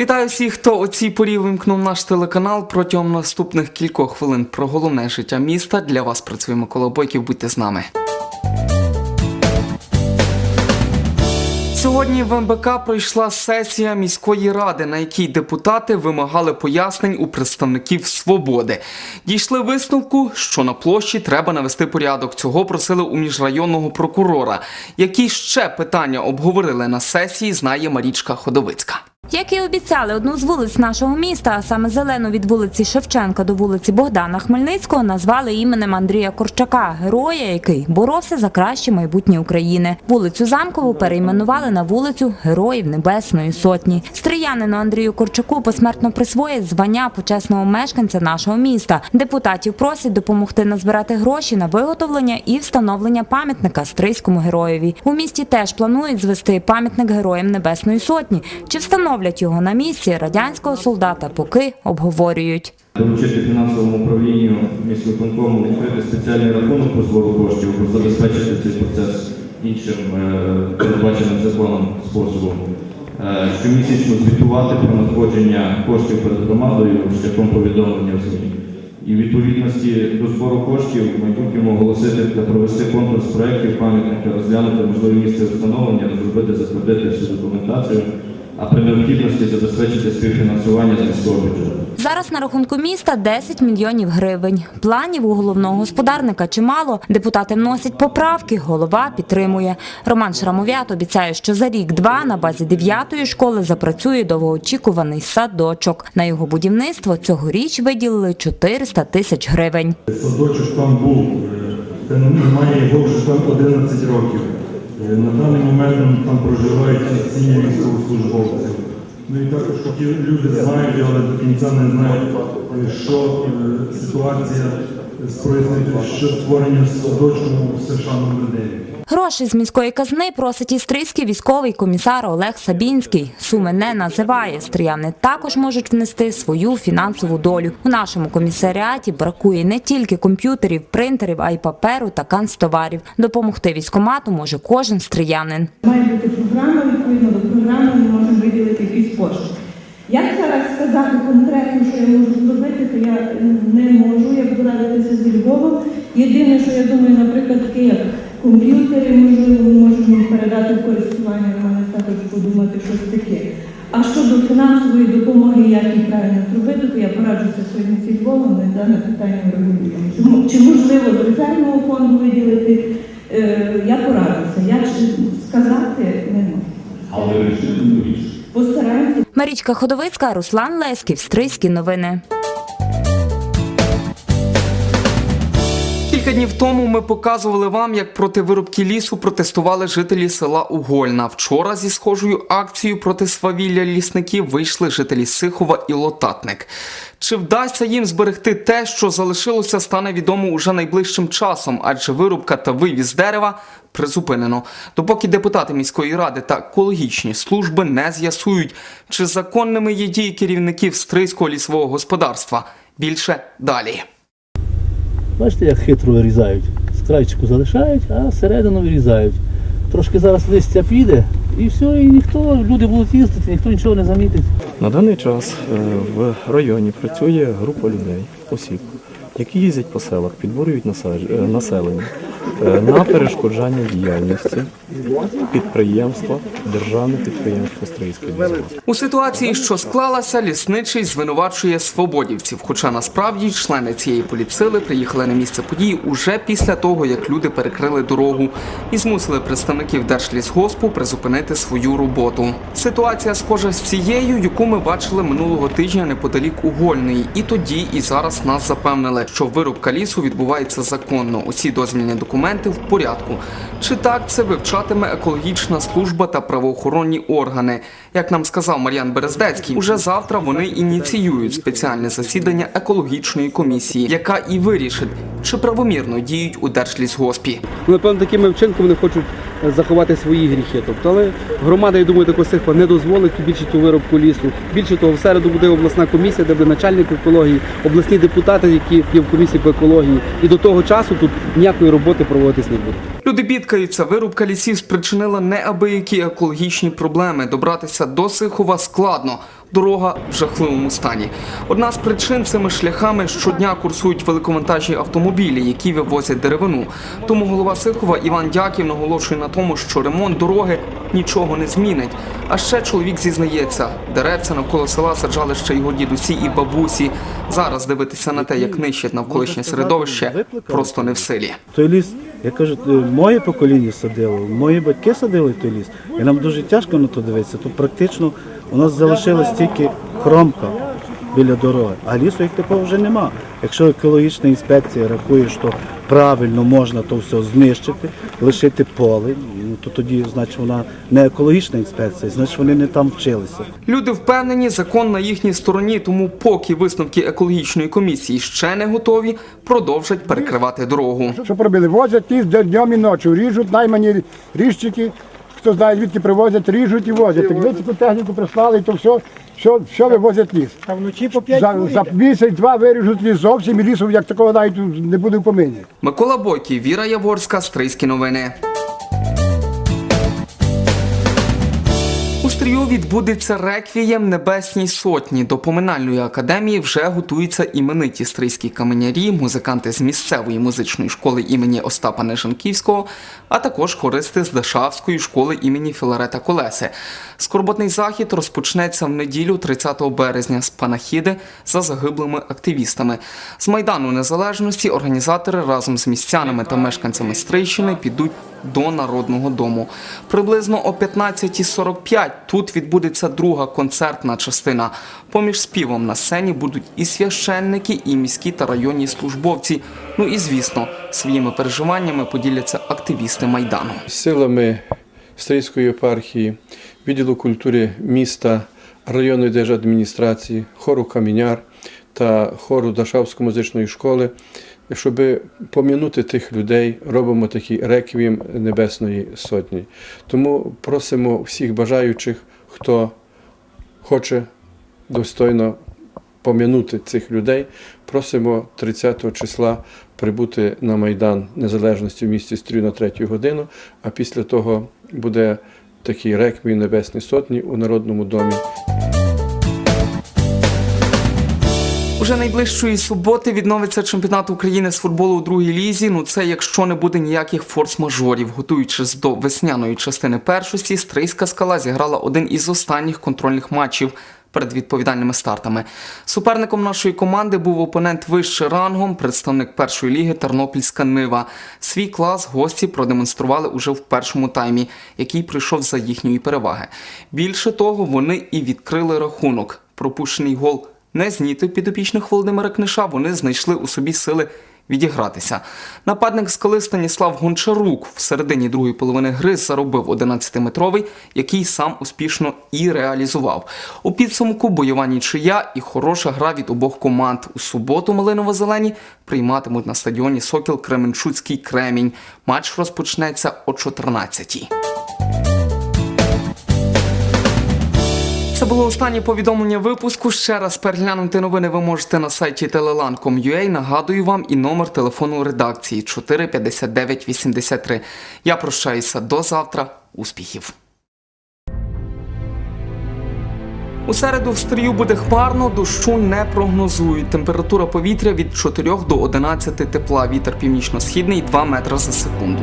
Вітаю всіх, хто о цій порі вимкнув наш телеканал. Протягом наступних кількох хвилин про головне життя міста. Для вас працює Микола Бойків. Будьте з нами. Сьогодні в МБК пройшла сесія міської ради, на якій депутати вимагали пояснень у представників свободи. Дійшли висновку, що на площі треба навести порядок. Цього просили у міжрайонного прокурора. Які ще питання обговорили на сесії, знає Марічка Ходовицька. Як і обіцяли, одну з вулиць нашого міста, а саме зелену від вулиці Шевченка до вулиці Богдана Хмельницького, назвали іменем Андрія Корчака, героя, який боровся за краще майбутнє України. Вулицю Замкову перейменували на вулицю Героїв Небесної Сотні. Стріянину Андрію Корчаку посмертно присвоїть звання почесного мешканця нашого міста. Депутатів просять допомогти назбирати гроші на виготовлення і встановлення пам'ятника стрийському героєві. У місті теж планують звести пам'ятник Героям Небесної Сотні. Чи встановлять його на місці радянського солдата, поки обговорюють. Доручити фінансовому управлінню міськвиконкому відкрити спеціальний рахунок по збору коштів, щоб забезпечити цей процес іншим е, передбаченим законом способом. Е, Щомісячно звітувати про надходження коштів перед громадою шляхом повідомлення в ЗМІ. І в відповідності до збору коштів в майбутньому оголосити та провести конкурс проєктів пам'ятника, розглянути можливе місце встановлення, розробити, затвердити всю документацію, а при необхідності забезпечити співфінансування з міського бюджету. Зараз на рахунку міста 10 мільйонів гривень. Планів у головного господарника чимало. Депутати вносять поправки, голова підтримує. Роман Шрамов'ят обіцяє, що за рік-два на базі 9-ї школи запрацює довгоочікуваний садочок. На його будівництво цьогоріч виділили 400 тисяч гривень. Садочок там був, е, немає його вже там 11 років. Е, На даний момент там проживають сім'ї військовослужбовців. Ну і також люди знають, але до кінця не знають, е, що е, ситуація з проїзною, що створення садочку в США номер 9. Гроші з міської казни просить істрийський військовий комісар Олег Сабінський. Суми не називає. Стріяни також можуть внести свою фінансову долю. У нашому комісаріаті бракує не тільки комп'ютерів, принтерів, а й паперу та канцтоварів. Допомогти військомату може кожен стріянин. Має бути програма, відповідно до програми ми можемо виділити якісь кошти. Як зараз сказати конкретно, що я можу зробити, то я не можу, я буду радитися зі Львовом. Єдине, що я думаю, наприклад, таке як комп'ютери, можливо, можемо передати в користування, мене також подумати щось таке. А щодо фінансової допомоги, як її правильно зробити, то я пораджуся сьогодні Львовом, ми дане питання врегулюємо. Чи, чи можливо з резервного фонду виділити, е, я пораджуся. Я ж сказати не можу. Але вирішити не більше. Постараємося. Марічка Ходовицька, Руслан Леськів, Стрийські новини. Кілька днів тому ми показували вам, як проти вирубки лісу протестували жителі села Угольна. Вчора зі схожою акцією проти свавілля лісників вийшли жителі Сихова і Лотатник. Чи вдасться їм зберегти те, що залишилося, стане відомо уже найближчим часом, адже вирубка та вивіз дерева призупинено. Допоки депутати міської ради та екологічні служби не з'ясують, чи законними є дії керівників стрийського лісового господарства. Більше далі. Бачите, як хитро вирізають. З крайчику залишають, а середину вирізають. Трошки зараз листя піде і все, і ніхто, люди будуть їздити, ніхто нічого не замітить. На даний час е, в районі працює група людей, осіб, які їздять по селах, підборюють е, населення на перешкоджання діяльності підприємства, державне підприємство Стрийське лісгосп. У ситуації, що склалася, лісничий звинувачує свободівців. Хоча насправді члени цієї поліцили приїхали на місце події уже після того, як люди перекрили дорогу і змусили представників Держлісгоспу призупинити свою роботу. Ситуація схожа з цією, яку ми бачили минулого тижня неподалік Угольної. І тоді, і зараз нас запевнили, що вирубка лісу відбувається законно. Усі дозвільні документи в порядку. Чи так це вивчатиме екологічна служба та правоохоронні органи? Як нам сказав Мар'ян Берездецький, уже завтра вони ініціюють спеціальне засідання екологічної комісії, яка і вирішить, чи правомірно діють у Держлісгоспі. Ну, Напевно, такими вчинками вони хочуть заховати свої гріхи. Тобто, але громада, я думаю, такого сихва не дозволить більше виробку лісу. Більше того, в середу буде обласна комісія, де буде начальник екології, обласні депутати, які є в комісії по екології. І до того часу тут ніякої роботи проводитись не буде. Люди бідкаються, вирубка лісів спричинила неабиякі екологічні проблеми. Добратися до Сихова складно. Дорога в жахливому стані. Одна з причин цими шляхами щодня курсують великовантажні автомобілі, які вивозять деревину. Тому голова Сихова Іван Дяків наголошує на тому, що ремонт дороги нічого не змінить. А ще чоловік зізнається, деревця навколо села саджали ще його дідусі і бабусі. Зараз дивитися на те, як нищать навколишнє середовище, просто не в силі. Той ліс, я кажу, моє покоління садило, мої батьки садили той ліс, і нам дуже тяжко на то дивитися. Тут практично у нас залишилась тільки кромка біля дороги, а лісу як такого вже нема. Якщо екологічна інспекція рахує, що правильно можна то все знищити, лишити поле, ну, то тоді, значить, вона не екологічна інспекція, значить вони не там вчилися. Люди впевнені, закон на їхній стороні, тому поки висновки екологічної комісії ще не готові, продовжать перекривати дорогу. Що поробили? Возять ліс днем і ночі, ріжуть наймані ріжчики, хто знає, звідки привозять, ріжуть і возять. Так ви цю техніку прислали, і то все, все, все вивозять ліс. Та вночі по п'ять За, за місяць-два виріжуть ліс зовсім і лісу, як такого навіть не буде в помині. Микола Бойкий, Віра Яворська, Стрийські новини. У Стрію відбудеться реквієм Небесній Сотні. До поминальної академії вже готуються імениті стрийські каменярі, музиканти з місцевої музичної школи імені Остапа Нежанківського, а також хористи з Дашавської школи імені Філарета Колеси. Скорботний захід розпочнеться в неділю 30 березня з панахіди за загиблими активістами. З Майдану Незалежності організатори разом з містянами та мешканцями Стрийщини підуть до Народного дому. Приблизно о 15.45 тут відбудеться друга концертна частина. Поміж співом на сцені будуть і священники, і міські та районні службовці. Ну і звісно, своїми переживаннями поділяться активісти майдану. силами Стрийської єпархії, відділу культури міста, районної держадміністрації, хору Каміняр та хору Дашавської музичної школи, щоб пом'янути тих людей, робимо такий реквієм Небесної Сотні. Тому просимо всіх бажаючих, хто хоче достойно пом'янути цих людей, просимо 30 числа прибути на Майдан Незалежності в місті Стрію на 3 годину, а після того буде такий реквій Небесні Сотні у Народному домі. Уже найближчої суботи відновиться чемпіонат України з футболу у другій лізі. Ну це якщо не буде ніяких форс-мажорів. Готуючись до весняної частини першості, Стрийська скала зіграла один із останніх контрольних матчів. Перед відповідальними стартами суперником нашої команди був опонент вище рангом, представник першої ліги Тернопільська Нива. Свій клас гості продемонстрували уже в першому таймі, який прийшов за їхньої переваги. Більше того, вони і відкрили рахунок. Пропущений гол не знітив підопічних Володимира Книша. Вони знайшли у собі сили відігратися. Нападник скали Станіслав Гончарук в середині другої половини гри заробив 11-метровий, який сам успішно і реалізував. У підсумку бойова нічия і хороша гра від обох команд. У суботу малиново-зелені прийматимуть на стадіоні Сокіл Кременчуцький Кремінь. Матч розпочнеться о 14-й. Було останнє повідомлення випуску. Ще раз переглянути новини ви можете на сайті telelan.com.ua. Нагадую вам і номер телефону редакції 45983. Я прощаюся до завтра. Успіхів! У середу в стрію буде хмарно, дощу не прогнозують. Температура повітря від 4 до 11 тепла. Вітер північно-східний 2 метри за секунду.